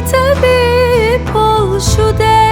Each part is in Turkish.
tabip ol şu der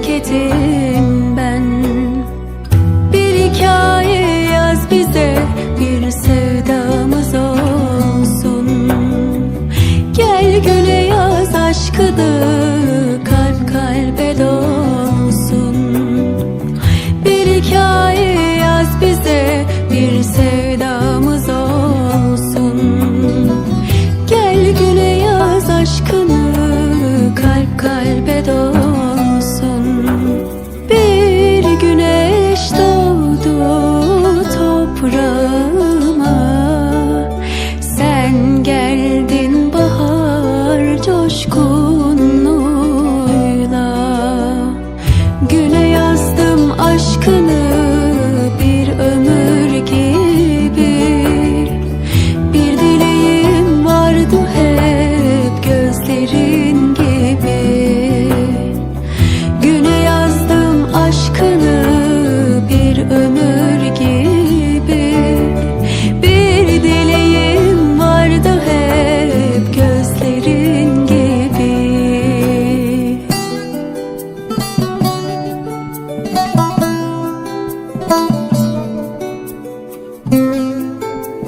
hareketi.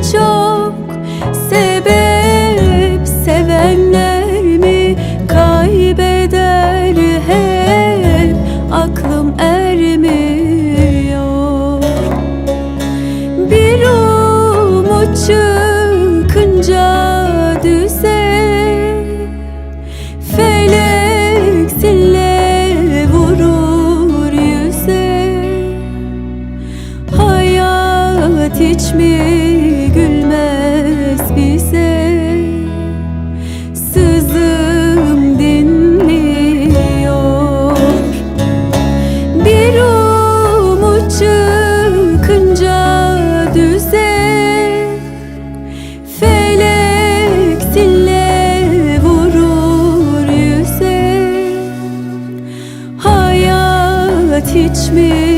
hecho Teach me.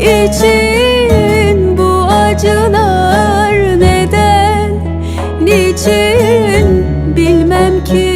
için bu acılar neden? Niçin? Bilmem ki.